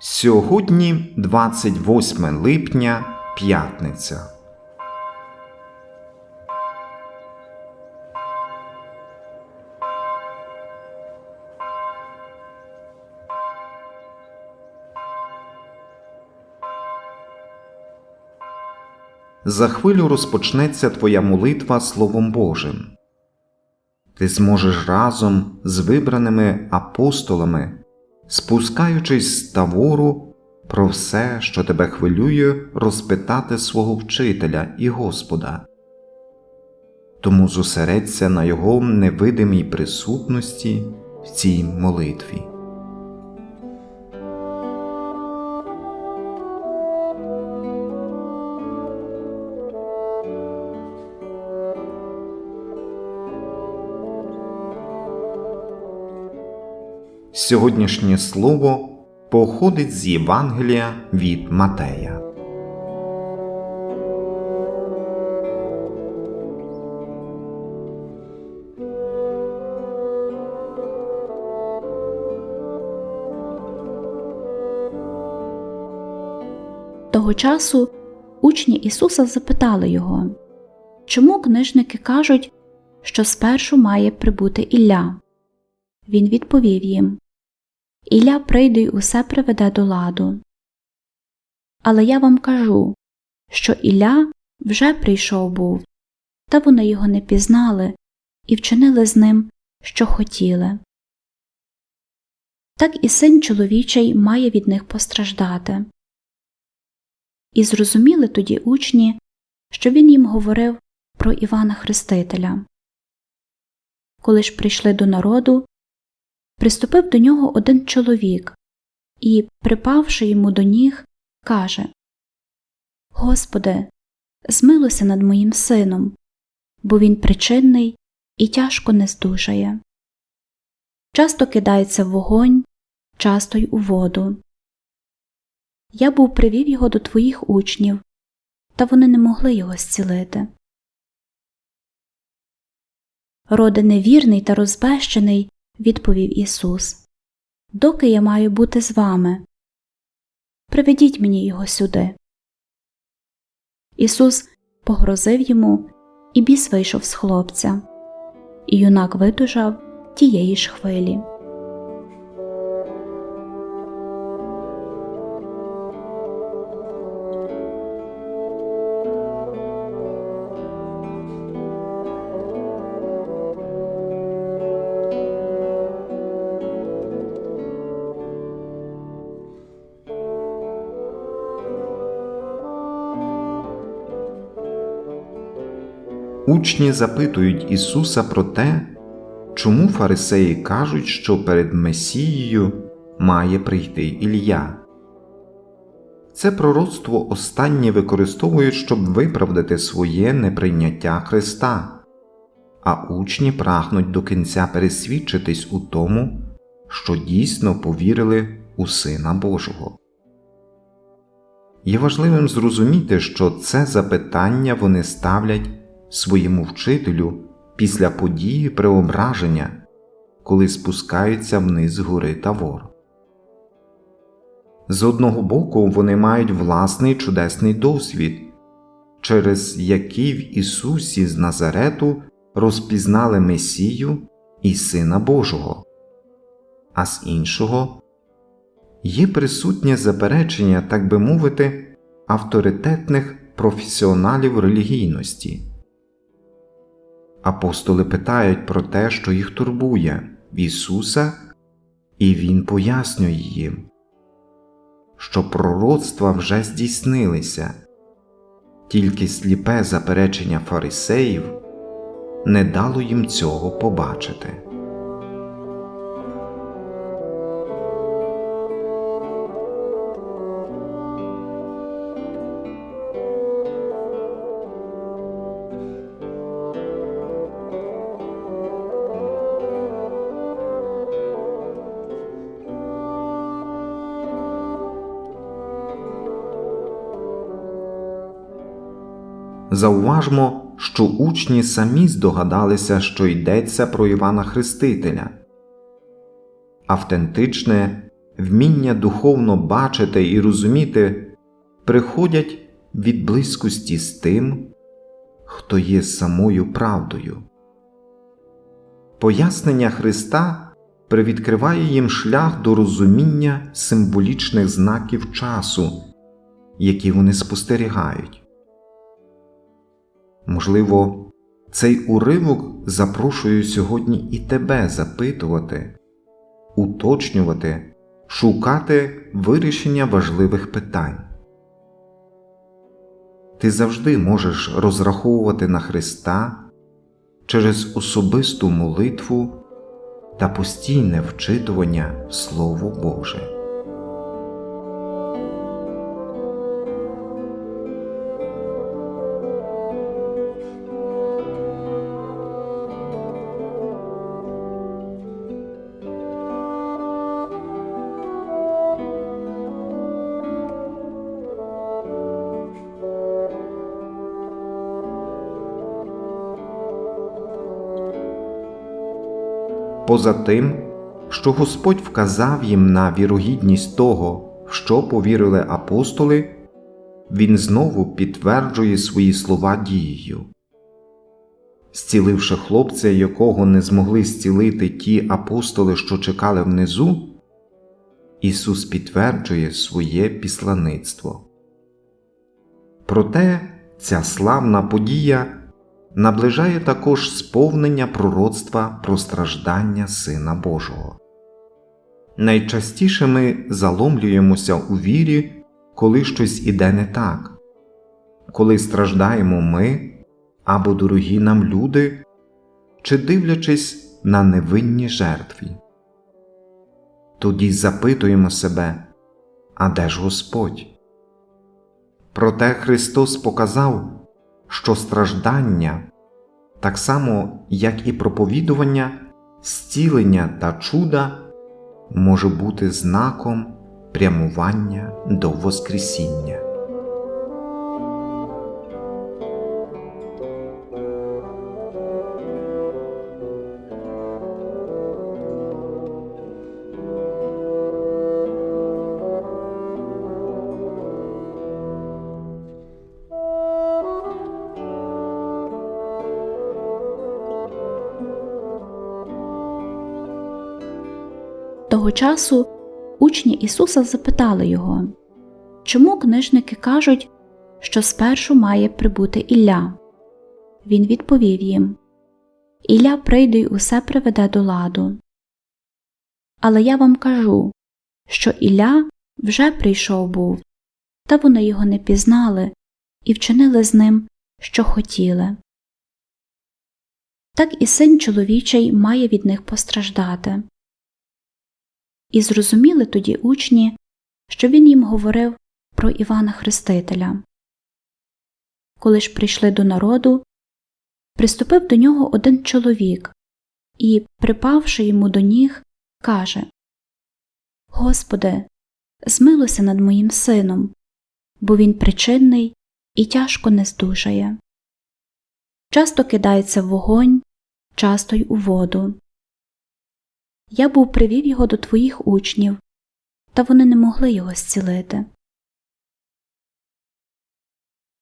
Сьогодні 28 липня, п'ятниця. За хвилю розпочнеться твоя молитва Словом Божим. Ти зможеш разом з вибраними апостолами, спускаючись з тавору, про все, що тебе хвилює, розпитати свого вчителя і Господа. Тому зосередься на його невидимій присутності в цій молитві. Сьогоднішнє слово походить з Євангелія від Матея. Того часу учні Ісуса запитали його, чому книжники кажуть, що спершу має прибути Ілля? Він відповів їм Ілля прийде й усе приведе до ладу. Але я вам кажу, що Ілля вже прийшов був, та вони його не пізнали і вчинили з ним, що хотіли. Так і син чоловічий має від них постраждати. І зрозуміли тоді учні, що він їм говорив про Івана Хрестителя. Коли ж прийшли до народу, приступив до нього один чоловік і, припавши йому до ніг, каже Господи, змилуйся над моїм сином, бо він причинний і тяжко не здужає. Часто кидається в вогонь, часто й у воду. Я був привів його до твоїх учнів, та вони не могли його зцілити. Роде невірний та розбещений, відповів Ісус. Доки я маю бути з вами? Приведіть мені його сюди. Ісус погрозив йому, і біс вийшов з хлопця, і юнак видужав тієї ж хвилі. Учні запитують Ісуса про те, чому фарисеї кажуть, що перед Месією має прийти Ілля. Це пророцтво останнє використовують, щоб виправдати своє неприйняття Христа, а учні прагнуть до кінця пересвідчитись у тому, що дійсно повірили у Сина Божого. Є важливим зрозуміти, що це запитання вони ставлять своєму вчителю після події преображення, коли спускаються вниз гори Тавор. З одного боку, вони мають власний чудесний досвід, через який в Ісусі з Назарету розпізнали Месію і Сина Божого, а з іншого є присутнє заперечення, так би мовити, авторитетних професіоналів релігійності. Апостоли питають про те, що їх турбує в Ісуса, і Він пояснює їм, що пророцтва вже здійснилися, тільки сліпе заперечення фарисеїв не дало їм цього побачити. Зауважмо, що учні самі здогадалися, що йдеться про Івана Хрестителя. Автентичне вміння духовно бачити і розуміти приходять від близькості з тим, хто є самою правдою. Пояснення Христа привідкриває їм шлях до розуміння символічних знаків часу, які вони спостерігають. Можливо, цей уривок запрошує сьогодні і тебе запитувати, уточнювати, шукати вирішення важливих питань. Ти завжди можеш розраховувати на Христа через особисту молитву та постійне вчитування в Слово Боже. Поза тим, що Господь вказав їм на вірогідність того, в що повірили апостоли, Він знову підтверджує свої слова дією. Зціливши хлопця, якого не змогли зцілити ті апостоли, що чекали внизу, Ісус підтверджує своє післаництво. Проте ця славна подія наближає також сповнення пророцтва про страждання Сина Божого. Найчастіше ми заломлюємося у вірі, коли щось іде не так, коли страждаємо ми або дорогі нам люди, чи дивлячись на невинні жертві. Тоді запитуємо себе, а де ж Господь? Проте Христос показав, що страждання, так само як і проповідування, зцілення та чуда, може бути знаком прямування до Воскресіння. Того часу учні Ісуса запитали його, чому книжники кажуть, що спершу має прибути Ілля? Він відповів їм Ілля прийде й усе приведе до ладу. Але я вам кажу, що Ілля вже прийшов був, та вони його не пізнали і вчинили з ним, що хотіли. Так і син чоловічий має від них постраждати. І зрозуміли тоді учні, що він їм говорив про Івана Хрестителя. Коли ж прийшли до народу, приступив до нього один чоловік і, припавши йому до ніг, каже Господи, змилуйся над моїм сином, бо він причинний і тяжко не здужає. Часто кидається в вогонь, часто й у воду. Я був привів його до твоїх учнів, та вони не могли його зцілити.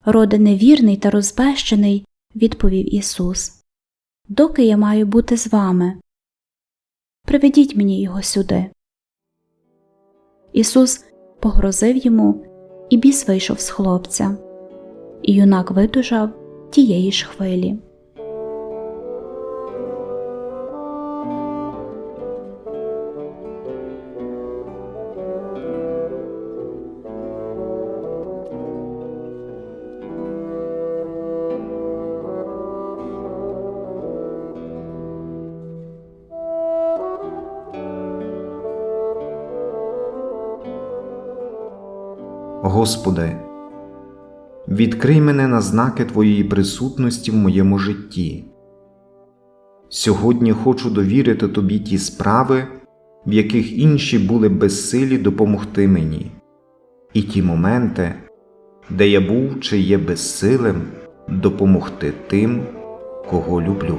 Роде невірний та розбещений, відповів Ісус, доки я маю бути з вами. Приведіть мені його сюди. Ісус погрозив йому, і біс вийшов з хлопця, і юнак видужав тієї ж хвилі. Господи, відкрий мене на знаки Твоєї присутності в моєму житті. Сьогодні хочу довірити Тобі ті справи, в яких інші були безсилі допомогти мені, і ті моменти, де я був чи є безсилим допомогти тим, кого люблю.